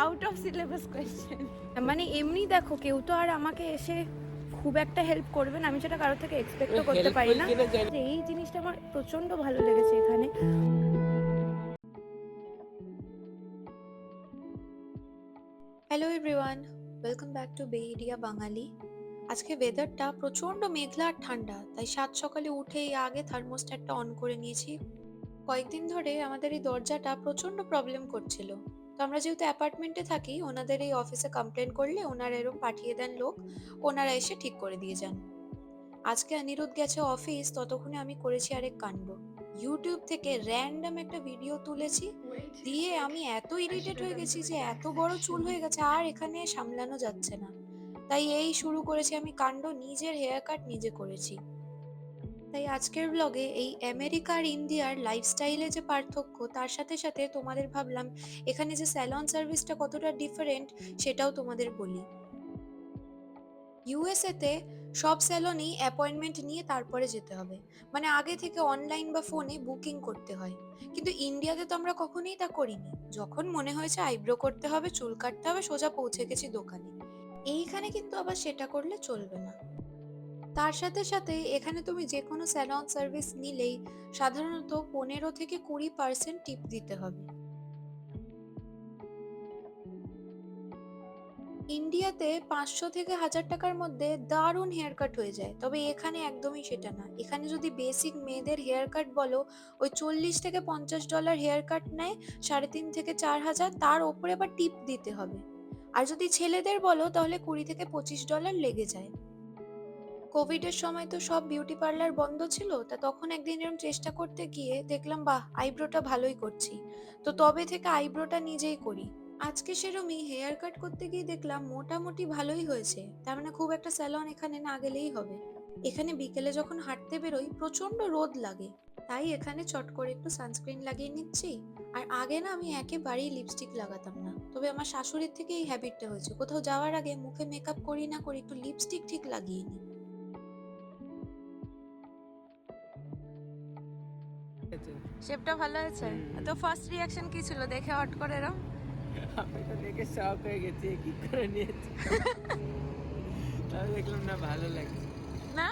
Out of syllabus question মানে এমনি দেখো কেউ তো আর আমাকে এসে খুব একটা হেল্প করবেন আমি সেটা কারোর থেকে এক্সপেক্টও করতে পারি না। এই জিনিসটা আমার প্রচণ্ড ভালো লেগেছে এখানে। Hello everyone welcome back to bay area Bangali আজকে ওয়েদারটা প্রচণ্ড মেঘলা আর ঠান্ডা তাই সাত সকালে উঠেই আগে থার্মোস্ট্যাটটা অন করে নিয়েছি। কয়েকদিন ধরে আমাদের এই দরজাটা প্রচণ্ড প্রবলেম করছিল। তো আমরা যেহেতু অ্যাপার্টমেন্টে থাকি, ওনাদের এই অফিসে কমপ্লেন করলে ওনারা এরকম পাঠিয়ে দেন লোক, ওনারা এসে ঠিক করে দিয়ে যান। আজকে অনিরুদ্ধ গেছে অফিস ততক্ষণে আমি করেছি আরেক কাণ্ড। ইউটিউব থেকে র্যান্ডম একটা ভিডিও তুলেছি, দিয়ে আমি এত ইরিটেট হয়ে গেছি যে এত বড় চুল হয়ে গেছে, আর এখানে সামলানো যাচ্ছে না। তাই এই শুরু করেছি আমি কাণ্ড, নিজের হেয়ার কাট নিজে করেছি। তাই আজকের ব্লগে এই আমেরিকা আর ইন্ডিয়ার লাইফস্টাইলে যে পার্থক্য, তার সাথে সাথে তোমাদের ভাবলাম এখানে যে স্যালন সার্ভিসটা কতটা ডিফারেন্ট সেটাও তোমাদের বলি। ইউএসএতে সব স্যালনেই অ্যাপয়েন্টমেন্ট নিয়ে তারপরে যেতে হবে। মানে আগে থেকে অনলাইন বা ফোনে বুকিং করতে হয়। কিন্তু ইন্ডিয়াতে তো আমরা কখনোই তা করিনি। যখন মনে হয়েছে আইব্রো করতে হবে, চুল কাটতে হবে, সোজা পৌঁছে গেছি দোকানে। এইখানে কিন্তু আবার সেটা করলে চলবে না। তার সাথে সাথে এখানে তুমি যে কোনো স্যালন সার্ভিস নিলেই সাধারণত পনেরো থেকে কুড়ি পার্সেন্ট টিপ দিতে হবে। ইন্ডিয়াতে পাঁচশো থেকে হাজার টাকার মধ্যে দারুণ হেয়ার কাট হয়ে যায়, তবে এখানে একদমই সেটা না। এখানে যদি বেসিক মেয়েদের হেয়ার কাট বলো, ওই চল্লিশ থেকে পঞ্চাশ ডলার হেয়ার কাট নেয়, সাড়ে তিন থেকে চার হাজার, তার ওপরে আবার টিপ দিতে হবে। আর যদি ছেলেদের বলো, তাহলে কুড়ি থেকে পঁচিশ ডলার লেগে যায়। কোভিডের সময় তো সব বিউটি পার্লার বন্ধ ছিল, তা তখন একদিন এরকম চেষ্টা করতে গিয়ে দেখলাম, বাহ আইব্রোটা ভালোই করছি। তো তবে থেকে আইব্রোটা নিজেই করি। আজকে সেরমই হেয়ার কাট করতে গিয়ে দেখলাম, মোটামুটি ভালোই হয়েছে। তার মানে খুব একটা স্যালন এখানে না গেলেই হবে। এখানে বিকেলে যখন হাঁটতে বেরোই প্রচণ্ড রোদ লাগে। তাই এখানে চট করে একটু সানস্ক্রিন লাগিয়ে নিচ্ছি। আর আগে না আমি একেবারেই লিপস্টিক লাগাতাম না। তবে আমার শাশুড়ির থেকে এই হ্যাবিটটা হয়েছে। কোথাও যাওয়ার আগে মুখে মেকআপ করি না করি একটু লিপস্টিক ঠিক লাগিয়ে নিই। শেপটা ভালো হয়েছে? তো ফার্স্ট রিয়াকশন কি ছিল? দেখে হট করে এরকম আমি তো দেখে শক হয়ে গেছি কি করে নিয়েছি? তাহলে দেখলাম না ভালো লাগছে। না?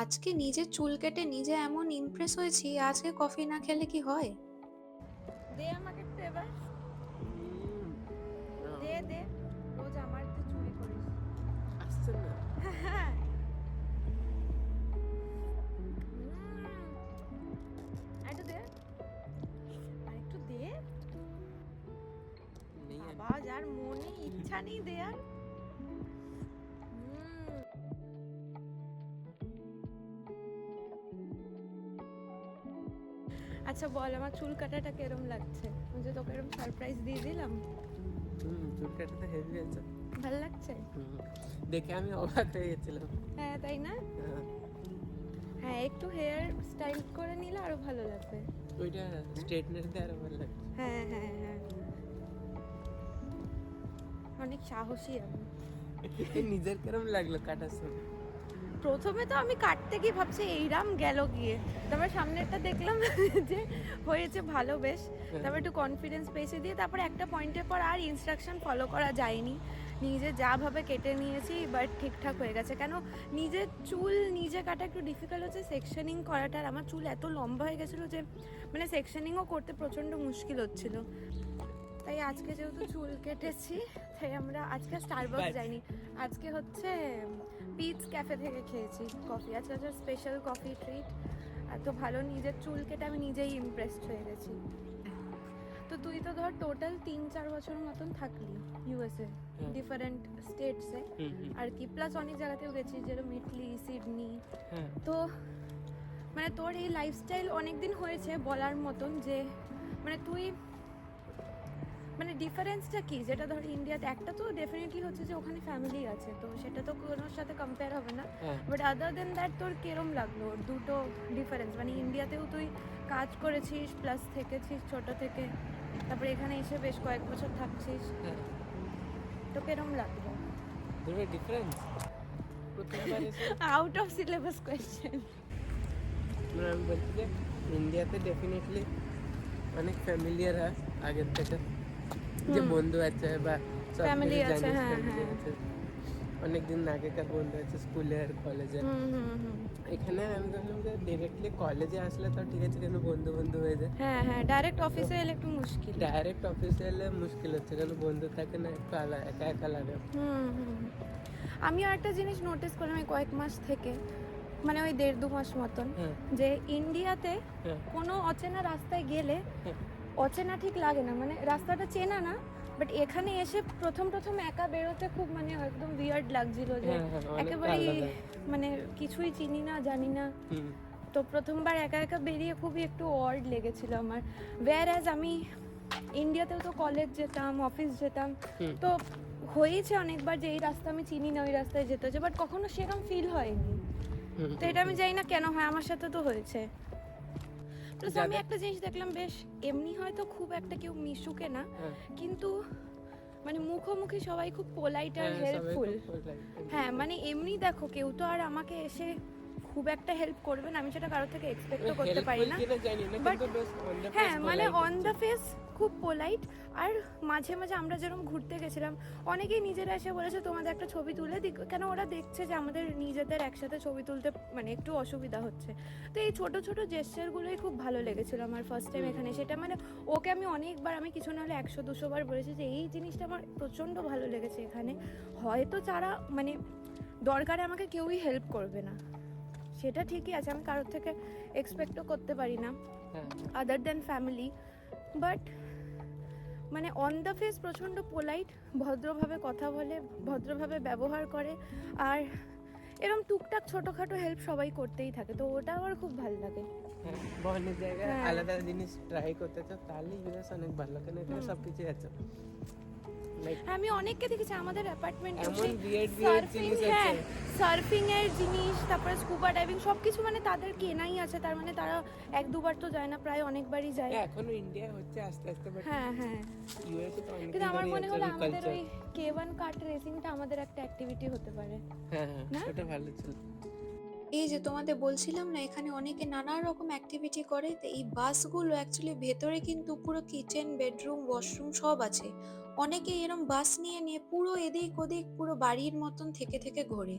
আজকে নিজে চুল কেটে নিজে এমন ইমপ্রেস হয়েছি আজকে কফি না খেলে কি হয়? দে আমাকে একটু বাবা যার মনে ইচ্ছা নেই দেয়ার। আচ্ছা বল আমার চুল কাটাটা কিরম লাগছে? যে তোকে এরকম সারপ্রাইজ দিয়ে দিলাম। হুম চুল কাটাতে হেভি আছে ভালো লাগছে? দেখে আমি অবাক হয়ে গেছিলাম। হ্যাঁ তাই না? হ্যাঁ, হ্যাঁ একটু হেয়ার স্টাইল করে নিলে আরও ভালো লাগবে। ওইটা স্ট্রেটনার দিয়ে আরও ভালো লাগছে। হ্যাঁ হ্যাঁ হ্যাঁ। অনেক সাহসী আমি। নিজের কেরম লাগল কাটার সময় প্রথমে তো আমি কাটতে গিয়ে ভাবছি এইরাম গেল গিয়ে? তারপর সামনেরটা দেখলাম যে হয়েছে ভালো বেশ। তারপর একটু কনফিডেন্স পেয়েছে দিয়ে তারপর একটা পয়েন্টের পর আর ইনস্ট্রাকশন ফলো করা যায়নি। নিজে যাভাবে কেটে নিয়েছি বাট ঠিকঠাক হয়ে গেছে। কেন? নিজের চুল নিজে কাটা একটু ডিফিকাল্ট হচ্ছে। সেকশনিং করাটা আর আমার চুল এত লম্বা হয়ে গেছিল যে মানে সেকশনিংও করতে প্রচণ্ড মুশকিল হচ্ছিল। তাই আজকে যেহেতু চুল কেটেছি তাই আমরা? আজকে স্টারবাকস। যাইনি। আজকে হচ্ছে পিচ ক্যাফে থেকে খেয়েছি কফি আজকে হচ্ছে স্পেশাল কফি ট্রিট এত ভালো নিজের চুল কেটে আমি নিজেই ইমপ্রেসড হয়ে গেছি। তো তুই তো ধর টোটাল তিন চার বছর মতন থাকলি ইউএসএ। ডিফারেন্ট স্টেটসে আর কি প্লাস অনেক জায়গাতেও গেছিস যেরকম ইটলি সিডনি হ্যাঁ। তো মানে তোর এই লাইফস্টাইল অনেক দিন হয়েছে বলার মতন যে মানে তুই মানে ডিফারেন্সটা কি? যেটা ধর ইন্ডিয়াতে একটা তো ডেফিনেটলি হচ্ছে যে ওখানে ফ্যামিলি আছে তো সেটা তো কোনোর সাথে কম্পেয়ার হবে না। বাট আদার দেন দ্যাট তোর কিরম লাগল? দুটো ডিফারেন্স মানে ইন্ডিয়াতেও তুই কাজ করেছিস প্লাস থেকেছিস ছোট থেকে তারপরে এখানে এসে বেশ কয়েক বছর থাকছিস। হ্যাঁ। তো কিরম লাগল? দুটো difference out of syllabus question আমি বলছি যে ইন্ডিয়াতে ডেফিনেটলি অনেক ফ্যামিলিয়ার হয় আগের থেকে। যে বন্ধু আছে বা কিছু আছে, হ্যাঁ, হ্যাঁ। অনেকদিন আগেকার বন্ধু আছে কলেজে। হুম হুম হুম। এখানে আমি ভাবলাম যে ডিরেক্টলি কলেজে আসলে তো ঠিক আছে কেন বন্ধু বন্ধু হয়ে যায়। হ্যাঁ হ্যাঁ ডাইরেক্ট অফিসে এলে একটু মুশকিল। ডাইরেক্ট অফিসে এলে মুশকিল হচ্ছে কেন বন্ধু থাকে না একটু আলা- একা একা লাগে। আমি আর একটা জিনিস নোটিস করলাম এই কয়েক মাস থেকে মানে ওই দেড় দু মাস মতন হ্যাঁ। যে ইন্ডিয়াতে হ্যাঁ। কোনো অচেনা রাস্তায় গেলে। অচেনা ঠিক লাগে না মানে রাস্তাটা চেনা না বাট এখানে এসে প্রথম প্রথম একা বেরোতে খুব মানে একদম বিয়ার্ড লাগছিল যে হ্যাঁ, হ্যাঁ, একেবারেই মানে কিছুই চিনি না জানি না। তো প্রথমবার একা একা বেরিয়ে খুবই একটু অড লেগেছিল আমার। ওয়্যার অ্যাজ আমি ইন্ডিয়াতেও তো কলেজ যেতাম অফিস যেতাম তো হয়েছে অনেকবার যে এই রাস্তা আমি চিনি না ওই রাস্তায় যেতে হচ্ছে বাট কখনো সেরকম ফিল হয়নি। তো এটা আমি জানি না কেন হয় আমার সাথে তো হয়েছে। প্লাস আমি একটা জিনিস দেখলাম বেশ এমনি হয়তো খুব একটা কেউ মিশুকে না হ্যাঁ, কিন্তু মানে মুখোমুখি সবাই খুব পোলাইট আর হ্যাঁ, হেল্পফুল হ্যাঁ মানে এমনি দেখো কেউ তো আর আমাকে এসে খুব একটা হেল্প করবে না আমি সেটা কারোর থেকে এক্সপেক্টও করতে পারি না। the হ্যাঁ মানে অন দ্য ফেস খুব পোলাইট আর মাঝে মাঝে আমরা যেরকম ঘুরতে গেছিলাম অনেকেই নিজেরা এসে বলেছে তোমাদের একটা ছবি তুলে দিক। কেন ওরা দেখছে যে আমাদের নিজেদের একসাথে ছবি তুলতে মানে একটু অসুবিধা হচ্ছে। তো এই ছোট ছোট জেস্টারগুলোই খুব ভালো লেগেছিল আমার ফার্স্ট টাইম এখানে। সেটা মানে ওকে আমি অনেকবার আমি কিছু না হলে একশো দুশো বার বলেছি যে এই জিনিসটা আমার প্রচণ্ড ভালো লেগেছে এখানে। হয়তো তারা মানে দরকারে আমাকে কেউই হেল্প করবে না। সেটা ঠিকই আছে আমি কারোর থেকে এক্সপেক্টও করতে পারি না আদার দেন ফ্যামিলি বাট মানে অন দ্য ফেস প্রচণ্ড পোলাইট ভদ্রভাবে কথা বলে ভদ্রভাবে ব্যবহার করে আর এরকম টুকটাক ছোটোখাটো হেল্প সবাই করতেই থাকে তো ওটা আমার খুব ভালো লাগে হ্যাঁ, বনের জায়গায় হ্যাঁ। আলাদা জিনিস ট্রাই করতে চাও তাহলে ইউএস অনেক ভালো কেন। সব কিছু আছে আমি অনেককে দেখেছি আমাদের অ্যাপার্টমেন্টে সার্ফিং জিনিস হ্যাঁ আছে সার্ফিং এর জিনিস তারপরে স্কুবা ডাইভিং সবকিছু মানে তাদের কেনাই আছে তার মানে তারা এক দুবার তো যায় না প্রায় অনেকবারই যায়। হ্যাঁ, এখনও ইন্ডিয়া হচ্ছে আস্তে আস্তে বাট হ্যাঁ হ্যাঁ। ইউএস তো অনেক কিন্তু আমার মনে হলো আমাদের ওই কে ওয়ান কার্ট রেসিংটা আমাদের একটা অ্যাক্টিভিটি হতে পারে। হ্যাঁ হ্যাঁ না? ওটা ভালো ছিল। এই যে তোমাদের বলছিলাম না এখানে অনেকে নানা রকম অ্যাক্টিভিটি করে তো এই বাসগুলো অ্যাকচুয়ালি ভেতরে কিন্তু পুরো কিচেন বেডরুম ওয়াশরুম সব আছে। অনেকে এরম বাস নিয়ে নিয়ে পুরো এদিক ওদিক পুরো বাড়ির মতন থেকে থেকে ঘোরে।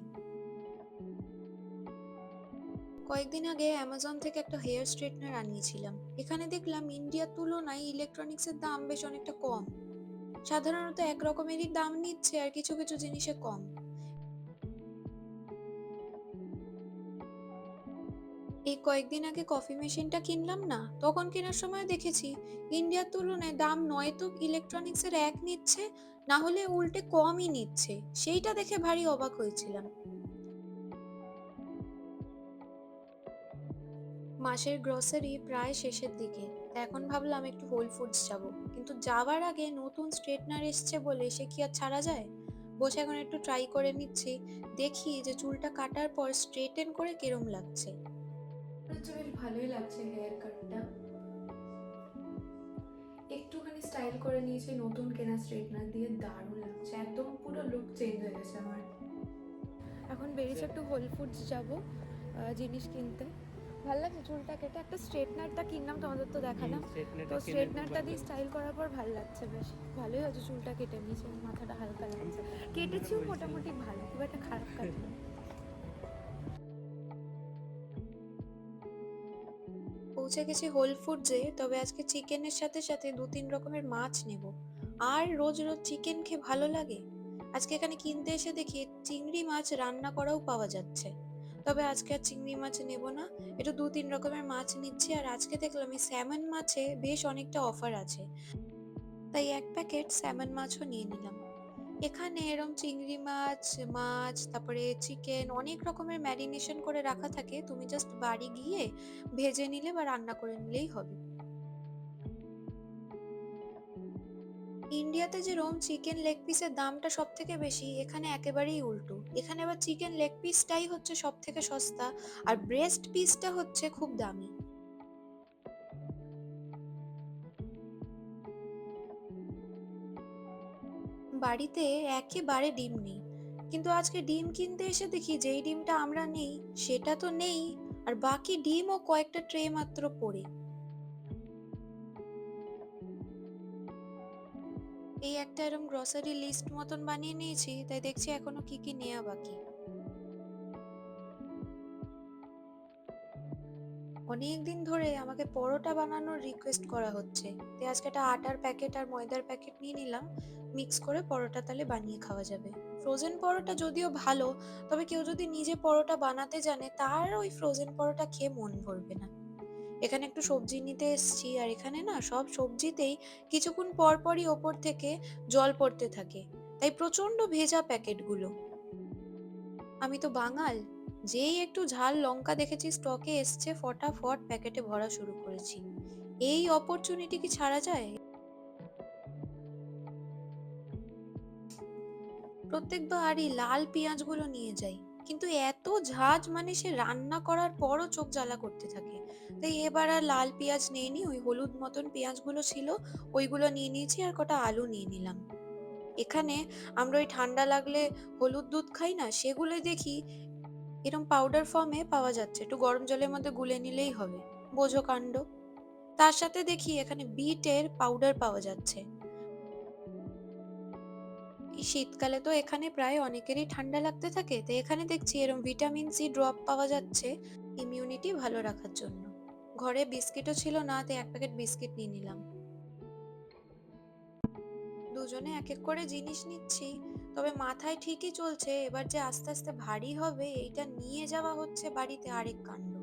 কয়েকদিন আগে অ্যামাজন থেকে একটা হেয়ার স্ট্রেটনার আনিয়েছিলাম। এখানে দেখলাম ইন্ডিয়ার তুলনায় ইলেকট্রনিক্সের দাম বেশ অনেকটা কম। সাধারণত এক রকমেরই দাম নিচ্ছে আর কিছু কিছু জিনিসে কম। এই কয়েকদিন আগে কফি মেশিনটা কিনলাম না, তখন কেনার সময় দেখেছি ইন্ডিয়ার তুলনায় দাম নয়তো ইলেকট্রনিক্স এর এক নিচ্ছে, না হলে উল্টে কমই নিচ্ছে, সেইটা দেখে ভারী অবাক হয়েছিলাম। মাসের গ্রসারি প্রায় শেষের দিকে, এখন ভাবলাম একটু হোল ফুডস যাব, কিন্তু যাওয়ার আগে নতুন স্ট্রেটনার এসছে বলে সে কি আর ছাড়া যায়? বসে এখন একটু ট্রাই করে নিচ্ছি, দেখি যে চুলটা কাটার পর স্ট্রেটেন করে কিরম লাগছে। হচ্ছে বেশ ভালোই লাগছে হেয়ার কাটটা। একটুখানি স্টাইল করে নিয়েছি নতুন কেনা স্ট্রেটনার দিয়ে দারুণ লাগছে। একদম পুরো লুক চেঞ্জ হয়ে গেছে আমার। এখন বেরিয়েছে একটু হোল ফুডস যাব জিনিস কিনতে। ভালো লাগছে চুলটা কেটে? একটা স্ট্রেটনারটা কিনলাম তোমাদের তো দেখালাম। তো স্ট্রেটনারটা দিয়ে স্টাইল করার পর ভালো লাগছে বেশ। ভালোই হয়েছে চুলটা কেটে নিয়েছে মাথাটা হালকা লাগছে। কেটেছিও মোটামুটি ভালো খুব একটা খারাপ কাটে পৌঁছে গেছি হোল ফুড যে, তবে আজকে চিকেনের সাথে সাথে দু তিন রকমের মাছ নেব। আর রোজ রোজ চিকেন খেয়ে ভালো লাগে? আজকে এখানে কিনতে এসে দেখি চিংড়ি মাছ রান্না করাও পাওয়া যাচ্ছে। তবে আজকে আর চিংড়ি মাছ নেব না। একটু দু তিন রকমের মাছ নিচ্ছি, আর আজকে দেখলাম এই স্যামন মাছে বেশ অনেকটা অফার আছে। তাই এক প্যাকেট স্যামন মাছও নিয়ে নিলাম। এখানে এরম চিংড়ি মাছ মাছ, তারপরে চিকেন অনেক রকমের ম্যারিনেশন করে রাখা থাকে। তুমি জাস্ট বাড়ি গিয়ে ভেজে নিলে বা রান্না করে নিলেই হবে। ইন্ডিয়াতে যে রোম চিকেন লেগ পিসের দামটা সব থেকে বেশি, এখানে একেবারেই উল্টো। এখানে আবার চিকেন লেগ পিসটাই হচ্ছে সব থেকে সস্তা, আর ব্রেস্ট পিসটা হচ্ছে খুব দামি। বাড়িতে একেবারে ডিম নেই। কিন্তু আজকে ডিম কিনতে এসে দেখি যেই ডিমটা আমরা নেই, সেটা তো নেই, আর বাকি ডিম ও কয়েকটা ট্রে মাত্র পড়ে। এই একটা এরম গ্রসারি লিস্ট মতন বানিয়ে নিয়েছি, তাই দেখছি এখনও কি কি নেওয়া বাকি। অনেক দিন ধরে আমাকে পরোটা বানানোর রিকোয়েস্ট করা হচ্ছে। তাই আজকে একটা আটার প্যাকেট আর ময়দার প্যাকেট নিয়ে নিলাম। মিক্স করে পরোটা তাহলে বানিয়ে খাওয়া যাবে। ফ্রোজেন পরোটা যদিও ভালো, তবে কেউ যদি নিজে পরোটা বানাতে জানে, তার ওই ফ্রোজেন পরোটা খেয়ে মন ভরবে না। এখানে একটু সবজি নিতে এসেছি, আর এখানে না সব সবজিতেই কিছুক্ষণ পর পরই ওপর থেকে জল পড়তে থাকে। তাই প্রচণ্ড ভেজা প্যাকেটগুলো আমি তো বাঙাল। যেই একটু ঝাল লঙ্কা দেখেছি স্টকে এসছে ফটাফট প্যাকেটে ভরা শুরু করেছি। এই অপরচুনিটি কি ছাড়া যায়? প্রত্যেকবারই লাল পেঁয়াজগুলো নিয়ে যাই, কিন্তু এত ঝাঁজ মানে সে রান্না করার পরও চোখ জ্বালা করতে থাকে। তাই এবার আর লাল পেঁয়াজ নিইনি, ওই হলুদ মতন পেঁয়াজগুলো ছিল, ওইগুলো নিয়ে নিয়েছি আর কটা আলু নিয়ে নিলাম। এখানে আমরা ওই ঠান্ডা লাগলে হলুদ দুধ খাই না সেগুলো দেখি এরকম পাউডার ফর্মে পাওয়া যাচ্ছে। একটু গরম জলের মধ্যে গুলে নিলেই হবে। বোঝো কাণ্ড। তার সাথে দেখি এখানে বিটের পাউডার পাওয়া যাচ্ছে। শীতকালে তো এখানে প্রায় অনেকেরই ঠান্ডা লাগতে থাকে তো এখানে দেখছি এরকম ভিটামিন সি ড্রপ পাওয়া যাচ্ছে ইমিউনিটি ভালো রাখার জন্য। ঘরে বিস্কিটও ছিল না, তাই এক প্যাকেট বিস্কিট নিয়ে নিলাম। দুজনে এক এক করে জিনিস নিচ্ছি। তবে মাথায় ঠিকই চলছে, এবার যে আস্তে আস্তে ভারী হবে, এইটা নিয়ে যাওয়া হচ্ছে বাড়িতে আরেক কাণ্ড।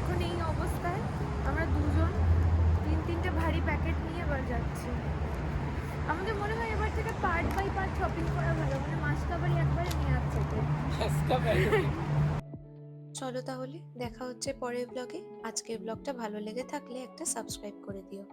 এখন এই অবস্থায় আমরা দুজন তিন তিনটে ভারী প্যাকেট নিয়ে এবার যাচ্ছি। আমাদের মনে হয় এবার থেকে পার্ট বাই পার্ট শপিং করা ভালো মানে মাস বাড়ি একবারে নিয়ে আসছে চলো তাহলে দেখা হচ্ছে পরের ব্লগে আজকের ব্লগটা ভালো লেগে থাকলে একটা সাবস্ক্রাইব করে দিও।